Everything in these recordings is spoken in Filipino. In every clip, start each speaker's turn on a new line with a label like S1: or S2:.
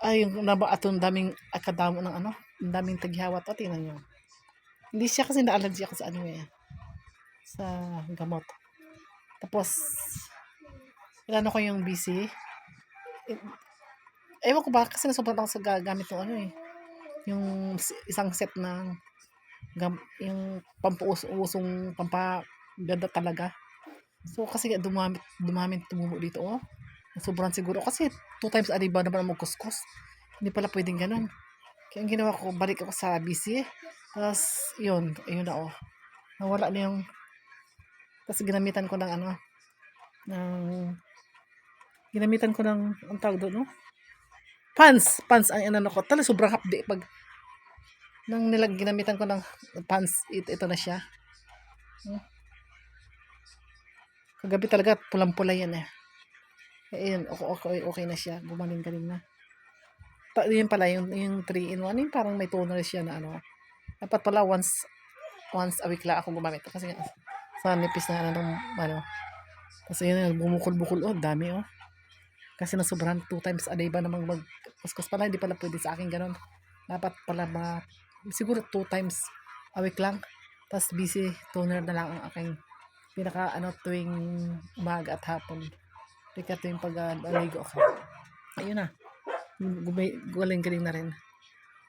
S1: Ay, naba atong daming akadamo ng ano, ang daming taghiyawat. O, tingnan nyo. Hindi siya kasi na-allergy ako sa ano eh. Sa gamot. Tapos, inano ko yung BC. Eh, Ewan ko ba, kasi nasobrang ako sa gagamit ng ano eh. Yung isang set ng gam, yung pampuusong pampaganda talaga. So, kasi nga dumamit, dumamit tumubo dito, oh. Sobrang siguro. Kasi, two times a day ba naman magkuskus? Hindi pala pwedeng ganun. Kaya ang ginawa ko, balik ako sa BC. Tapos, yun, ayun na, oh. Nawala na yung, tapos ginamitan ko ng ano, ng, ginamitan ko ng, ang tawag doon, no? Pants, pants ang inano ko. Tala, sobrang hapdi. Pag, nang nilag, ginamitan ko ng pants, ito, ito na siya. Hmm. Kagabi talaga, pulang-pula yan eh. Eh, yun, okay, okay, okay na siya. Gumaling-galing na. Pa, yun pala, yung, yung 3 in 1, yung parang may toner siya na ano. Dapat pala once, once a week lang ako gumamit. Kasi nga, sa nipis na ano, ano. Kasi yun, bumukol-bukol. Oh, dami oh. Kasi na sobrang two times a day ba namang mag-kuskus pala. Hindi pala pwede sa akin ganun. Dapat pala mga, siguro two times a week lang. Tapos busy toner na lang ang aking pinaka ano tuwing umaga at hapon. Pika tuwing pag uh, aligo ako. Ayun na. Gumay, galing-galing na rin.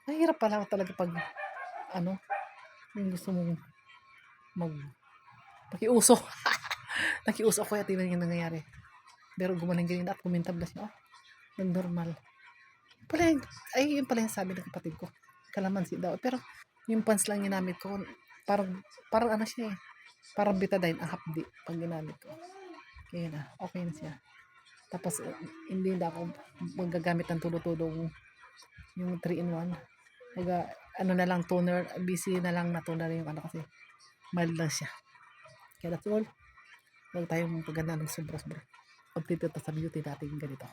S1: Mahirap pala talaga pag ano, yung gusto mong mag pakiuso. Nakiuso ako at yun yung nangyayari. Pero gumaling-galing na at kumintabla siya. Oh, yung normal. Pala, yung- ay, yun pala yung sabi ng kapatid ko. Kalamansi daw. Pero, yung pants lang ginamit ko, parang, parang ano siya eh. Parang betadine, ang hapdi, pag ginamit ko. Kaya na, okay na siya. Tapos, eh, hindi na ako magagamit ng tulo-tulong yung 3-in-1. Maga, ano na lang, toner, busy na lang na toner yung ano kasi mild lang siya. Kaya that's all. Huwag tayong paganda ng sobra-sobra. Pag dito sa beauty natin ganito.